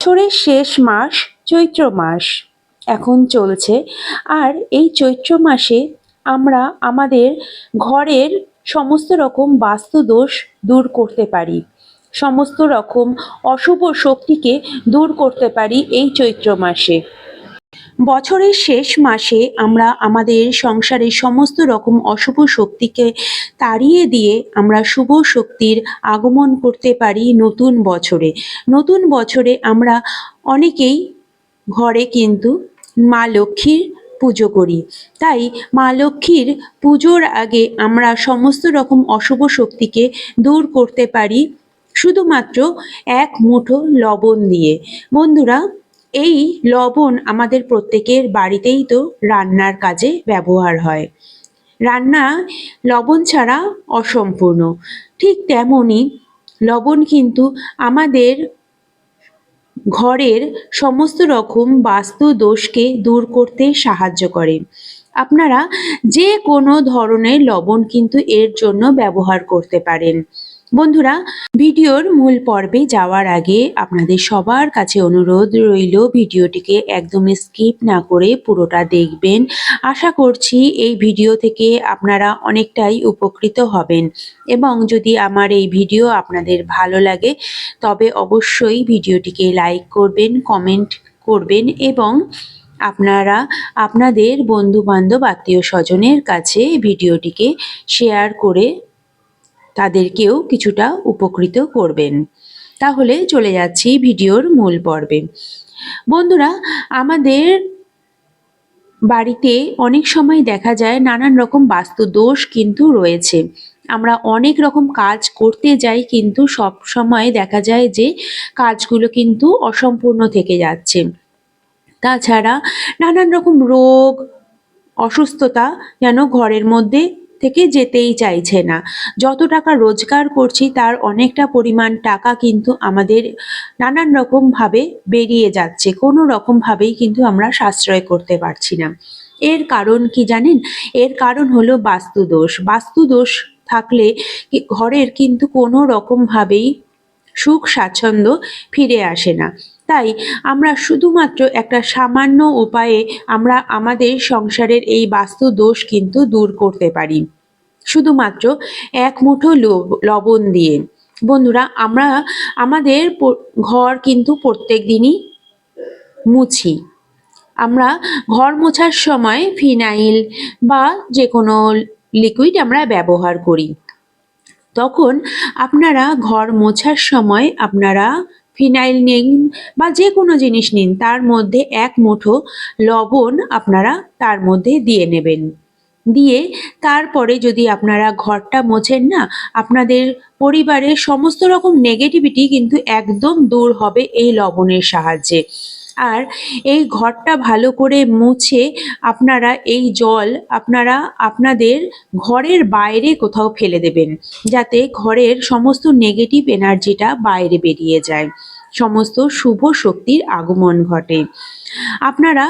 বছরের শেষ মাস চৈত্র মাস। এখন চলছে। আর এই চৈত্র মাসে আমরা আমাদের ঘরের সমস্ত রকম বাস্তু দোষ দূর করতে পারি। সমস্ত রকম অশুভ শক্তিকে দূর করতে পারি এই চৈত্র মাসে। বছরের শেষ মাসে আমরা আমাদের সংসারের সমস্ত রকম অশুভ শক্তিকে তাড়িয়ে দিয়ে আমরা শুভ শক্তির আগমন করতে পারি নতুন বছরে। নতুন বছরে আমরা অনেকেই ঘরে কিন্তু মা লক্ষ্মীর পুজো করি। তাই মা লক্ষ্মীর পুজোর আগে আমরা সমস্ত রকম অশুভ শক্তিকে দূর করতে পারি শুধুমাত্র এক মুঠো লবণ দিয়ে। বন্ধুরা এই লবণ আমাদের প্রত্যেকের বাড়িতেই তো রান্নার কাজে ব্যবহার হয়। রান্না লবণ ছাড়া অসম্পূর্ণ। ঠিক তেমনই লবণ কিন্তু আমাদের ঘরের সমস্ত রকম বাস্তু দোষকে দূর করতে সাহায্য করে। আপনারা যে কোনো ধরনের লবণ কিন্তু এর জন্য ব্যবহার করতে পারেন। বন্ধুরা, ভিডিওর মূল পর্বে যাওয়ার আগে আপনাদের সবার কাছে অনুরোধ রইল ভিডিওটিকে একদমই স্কিপ না করে পুরোটা দেখবেন। আশা করছি এই ভিডিও থেকে আপনারা অনেকটাই উপকৃত হবেন এবং যদি আমার এই ভিডিও আপনাদের ভালো লাগে, তবে অবশ্যই ভিডিওটিকে লাইক করবেন, কমেন্ট করবেন এবং আপনারা আপনাদের বন্ধু বান্ধব আত্মীয় স্বজনের কাছে ভিডিওটিকে শেয়ার করে তাদেরকেও কিছুটা উপকৃত করবেন। তাহলে চলে যাচ্ছি ভিডিওর মূল পর্বে। বন্ধুরা, আমাদের বাড়িতে অনেক সময় দেখা যায় নানান রকম বাস্তু দোষ কিন্তু রয়েছে। আমরা অনেক রকম কাজ করতে যাই কিন্তু সব সময় দেখা যায় যে কাজগুলো কিন্তু অসম্পূর্ণ থেকে যাচ্ছে। তাছাড়া নানান রকম রোগ, অসুস্থতা যেন ঘরের মধ্যে থেকে যেতেই চাইছে না। যত টাকা রোজগার করছি, তার অনেকটা পরিমাণ টাকা কিন্তু আমাদের নানান রকমভাবে বেরিয়ে যাচ্ছে। কোনো রকমভাবেই কিন্তু আমরা সাশ্রয় করতে পারছি না। এর কারণ কি জানেন? এর কারণ হলো বাস্তুদোষ বাস্তুদোষ থাকলে ঘরের কিন্তু কোনো রকমভাবেই সুখ স্বাচ্ছন্দ্য ফিরে আসে না। তাই আমরা শুধুমাত্র একটা সামান্য উপায়ে আমরা আমাদের সংসারের এই বাস্তু দোষ কিন্তু দূর করতে পারি। শুধুমাত্র এক মুঠো লবণ দিয়ে। বন্ধুরা, আমরা আমাদের ঘর কিন্তু প্রত্যেক দিনই মুছি। আমরা ঘর মোছার সময় ফিনাইল বা যে কোনো লিকুইড আমরা ব্যবহার করি। তখন আপনারা ঘর মোছার সময় আপনারা ফিনাইল নিন বা যে কোনো জিনিস নিন, তার মধ্যে এক মুঠো লবণ আপনারা তার মধ্যে দিয়ে নেবেন। দিয়ে তারপরে যদি আপনারা ঘরটা মোছেন না, আপনাদের পরিবারের সমস্ত রকম নেগেটিভিটি কিন্তু একদম দূর হবে এই লবণের সাহায্যে। আর এই ঘরটা ভালো করে মুছে আপনারা এই জল আপনারা আপনাদের ঘরের বাইরে কোথাও ফেলে দেবেন, যাতে ঘরের সমস্ত নেগেটিভ এনার্জিটা বাইরে বেরিয়ে যায়, সমস্ত শুভ শক্তির আগমন ঘটে। আপনারা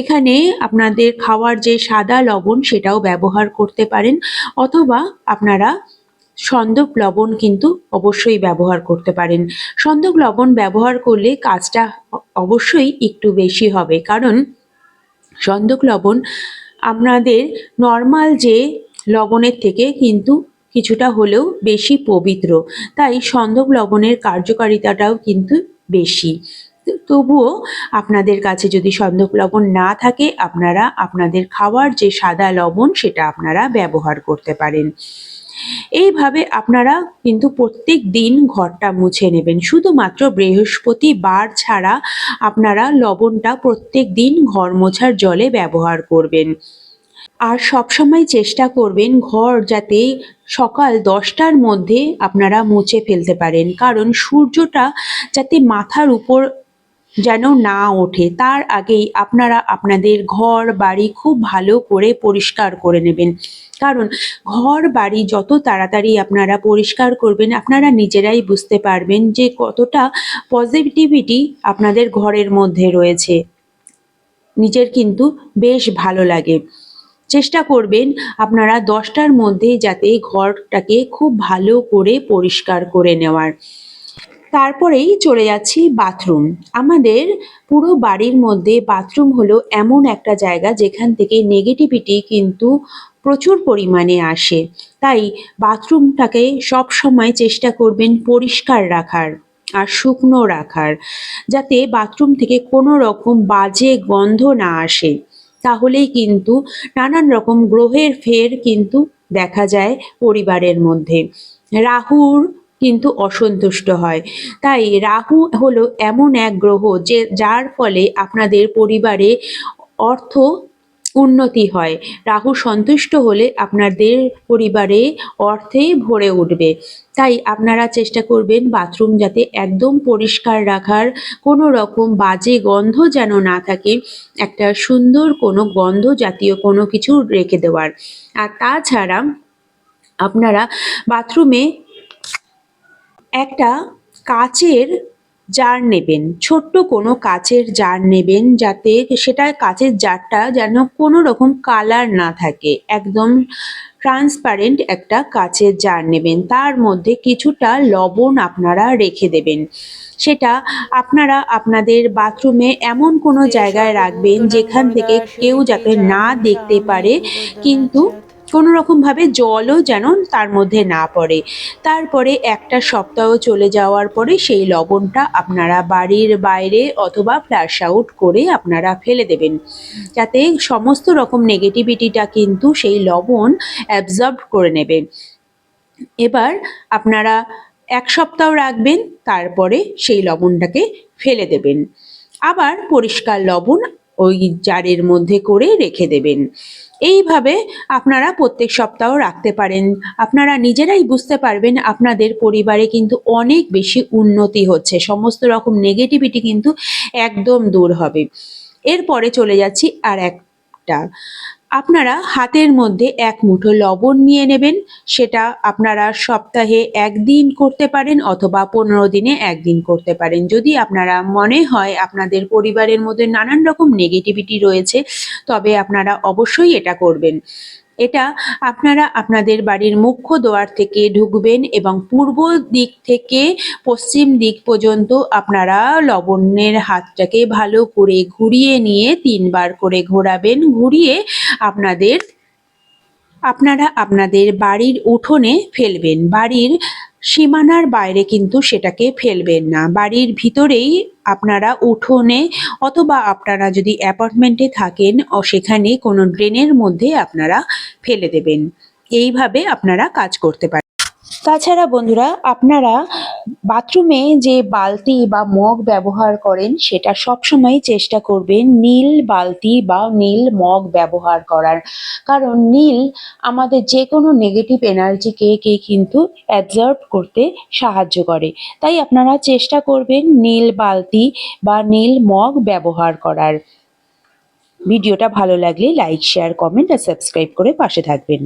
এখানে আপনাদের খাওয়ার যে সাদা লবণ সেটাও ব্যবহার করতে পারেন, অথবা আপনারা সন্দক লবণ কিন্তু অবশ্যই ব্যবহার করতে পারেন। সন্দক লবণ ব্যবহার করলে কাজটা অবশ্যই একটু বেশি হবে। কারণ সন্দক লবণ আপনাদের নর্মাল যে লবণের থেকে কিন্তু কিছুটা হলেও বেশি পবিত্র। তাই সন্দক লবণের কার্যকারিতাটাও কিন্তু বেশি। তবুও আপনাদের কাছে যদি সন্দক লবণ না থাকে, আপনারা আপনাদের খাওয়ার যে সাদা লবণ, সেটা আপনারা ব্যবহার করতে পারেন। এইভাবে আপনারা কিন্তু প্রত্যেক দিন ঘরটা মুছে নেবেন। শুধুমাত্র বৃহস্পতিবার ছাড়া আপনারা লবণটা প্রত্যেক দিন ঘর মোছার জলে ব্যবহার করবেন। আর সবসময় চেষ্টা করবেন ঘর যাতে সকাল দশটার মধ্যে আপনারা মুছে ফেলতে পারেন। কারণ সূর্যটা যাতে মাথার উপর যেন না ওঠে। তার আগেই আপনারা আপনাদের ঘর, বাড়ি খুব ভালো করে পরিষ্কার করে নেবেন। কারণ ঘর, বাড়ি যত তাড়াতাড়ি আপনারা পরিষ্কার করবেন, আপনারা নিজেরাই বুঝতে পারবেন যে কতটা পজিটিভিটি আপনাদের ঘরের মধ্যে রয়েছে। নিজের কিন্তু বেশ ভালো লাগে। চেষ্টা করবেন আপনারা দশটার মধ্যে যাতে ঘরটাকে খুব ভালো করে পরিষ্কার করে নেওয়ার। তারপরেই চলে যাচ্ছি বাথরুম আমাদের পুরো বাড়ির মধ্যে বাথরুম হলো এমন একটা জায়গা যেখান থেকে নেগেটিভিটি কিন্তু প্রচুর পরিমাণে আসে। তাই বাথরুমটাকে সব সময় চেষ্টা করবেন পরিষ্কার রাখার আর শুকনো রাখার, যাতে বাথরুম থেকে কোনো রকম বাজে গন্ধ না আসে। তাহলেই কিন্তু নানান রকম গ্রহের ফের কিন্তু দেখা যায় পরিবারের মধ্যে। রাহুর কিন্তু অসন্তুষ্ট হয়। তাই রাহু হলো এমন এক গ্রহ যে যার ফলে আপনাদের পরিবারে অর্থ উন্নতি হয়। রাহু সন্তুষ্ট হলে আপনাদের পরিবারে অর্থে ভরে উঠবে। তাই আপনারা চেষ্টা করবেন বাথরুম যাতে একদম পরিষ্কার রাখার, কোনো রকম বাজে গন্ধ যেন না থাকে, একটা সুন্দর কোনো গন্ধ জাতীয় কোনো কিছু রেখে দেওয়ার। আর তাছাড়া আপনারা বাথরুমে একটা কাচের জার নেবেন, ছোট্ট কোনো কাচের জার নেবেন যাতে সেটা কাচের জারটা যেন কোনো রকম কালার না থাকে। একদম ট্রান্সপারেন্ট একটা কাচের জার নেবেন। তার মধ্যে কিছুটা লবণ আপনারা রেখে দেবেন। সেটা আপনারা আপনাদের বাথরুমে এমন কোনো জায়গায় রাখবেন যেখান থেকে কেউ যাতে না দেখতে পারে, কিন্তু কোনো রকমভাবে জলও যেন তার মধ্যে না পড়ে। তারপরে একটা সপ্তাহ চলে যাওয়ার পরে সেই লবণটা আপনারা বাড়ির বাইরে অথবা ফ্ল্যাশ আউট করে আপনারা ফেলে দেবেন। যাতে সমস্ত রকম নেগেটিভিটিটা কিন্তু সেই লবণ অ্যাবজর্ব করে নেবে। এবার আপনারা এক সপ্তাহ রাখবেন, তারপরে সেই লবণটাকে ফেলে দেবেন। আবার পরিষ্কার লবণ ওই জারের মধ্যে করে রেখে দেবেন। এইভাবে আপনারা প্রত্যেক সপ্তাহ রাখতে পারেন। আপনারা নিজেরাই বুঝতে পারবেন আপনাদের পরিবারে কিন্তু অনেক বেশি উন্নতি হচ্ছে। সমস্ত রকম নেগেটিভিটি কিন্তু একদম দূর হবে। এরপরে চলে যাচ্ছি আর একটা আপনারা হাতের মধ্যে এক মুঠো লবণ নিয়ে নেবেন। সেটা আপনারা সপ্তাহে একদিন করতে পারেন অথবা পনেরো দিনে একদিন করতে পারেন। যদি আপনারা মনে হয় আপনাদের পরিবারের মধ্যে নানান রকম নেগেটিভিটি রয়েছে, তবে আপনারা অবশ্যই এটা করবেন। এটা আপনারা আপনাদের বাড়ির মুখ্য দোয়ার থেকে ঢুকবেন এবং পূর্ব দিক থেকে পশ্চিম দিক পর্যন্ত আপনারা লবণের হাতটাকে ভালো করে ঘুরিয়ে নিয়ে তিনবার করে ঘোরাবেন। ঘুরিয়ে আপনাদের, আপনারা আপনাদের বাড়ির উঠোনে ফেলবেন। বাড়ির সীমানার বাইরে কিন্তু সেটাকে ফেলবেন না। বাড়ির ভিতরেই আপনারা উঠোনে অথবা আপনারা যদি অ্যাপার্টমেন্টে থাকেন ও সেখানে কোনো ড্রেনের মধ্যে আপনারা ফেলে দেবেন। এইভাবে আপনারা কাজ করতে পারেন। তাছাড়া বন্ধুরা, আপনারা বাথরুমে যে বালতি বা মগ ব্যবহার করেন, সেটা সবসময় চেষ্টা করবেন নীল বালতি বা নীল মগ ব্যবহার করার। কারণ নীল আমাদের যে কোনো নেগেটিভ এনার্জিকে কে কিন্তু অ্যাবজর্ব করতে সাহায্য করে। তাই আপনারা চেষ্টা করবেন নীল বালতি বা নীল মগ ব্যবহার করার। ভিডিওটা ভালো লাগলে লাইক শেয়ার কমেন্ট আর সাবস্ক্রাইব করে পাশে থাকবেন।